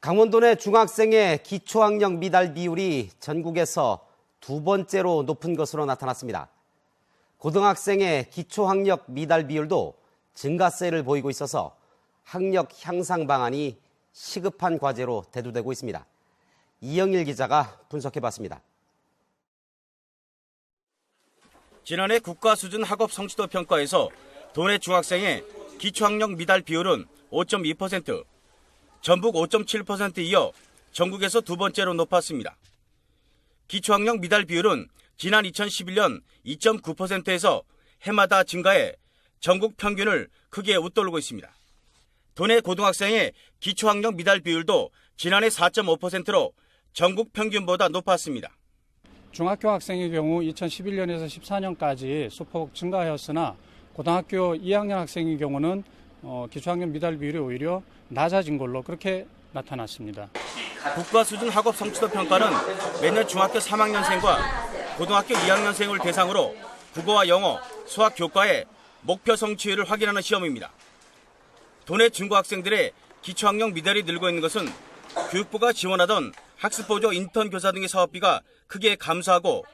강원도 내 중학생의 기초학력 미달 비율이 전국에서 두 번째로 높은 것으로 나타났습니다. 고등학생의 기초학력 미달 비율도 증가세를 보이고 있어서 학력 향상 방안이 시급한 과제로 대두되고 있습니다. 이영일 기자가 분석해봤습니다. 지난해 국가 수준 학업 성취도 평가에서 도내 중학생의 기초학력 미달 비율은 5.2%, 전북 5.7% 이어 전국에서 두 번째로 높았습니다. 기초학력 미달 비율은 지난 2011년 2.9%에서 해마다 증가해 전국 평균을 크게 웃돌고 있습니다. 도내 고등학생의 기초학력 미달 비율도 지난해 4.5%로 전국 평균보다 높았습니다. 중학교 학생의 경우 2011년에서 14년까지 소폭 증가하였으나 고등학교 2학년 학생의 경우는 어, 기초학력 미달 비율이 오히려 낮아진 걸로 그렇게 나타났습니다. 국가 수준 학업 성취도 평가는 매년 중학교 3학년생과 고등학교 2학년생을 대상으로 국어와 영어, 수학 교과의 목표 성취율을 확인하는 시험입니다. 도내 중고 학생들의 기초학력 미달이 늘고 있는 것은 교육부가 지원하던 학습보조 인턴 교사 등의 사업비가 크게 감소하고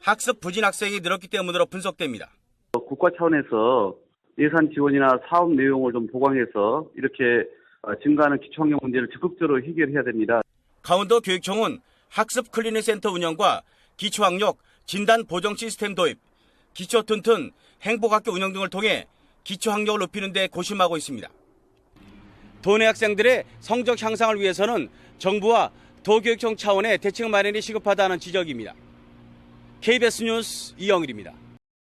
학습 부진 학생이 늘었기 때문으로 분석됩니다. 국가 차원에서 예산 지원이나 사업 내용을 좀 보강해서 이렇게 어, 증가하는 기초학력 문제를 적극적으로 해결해야 됩니다. 강원도 교육청은 학습 클리닉 센터 운영과 기초학력 진단 보정 시스템 도입, 기초 튼튼 행복학교 운영 등을 통해 기초학력을 높이는 데 고심하고 있습니다. 도내 학생들의 성적 향상을 위해서는 정부와 도교육청 차원의 대책 마련이 시급하다는 지적입니다. KBS 뉴스 이영일입니다.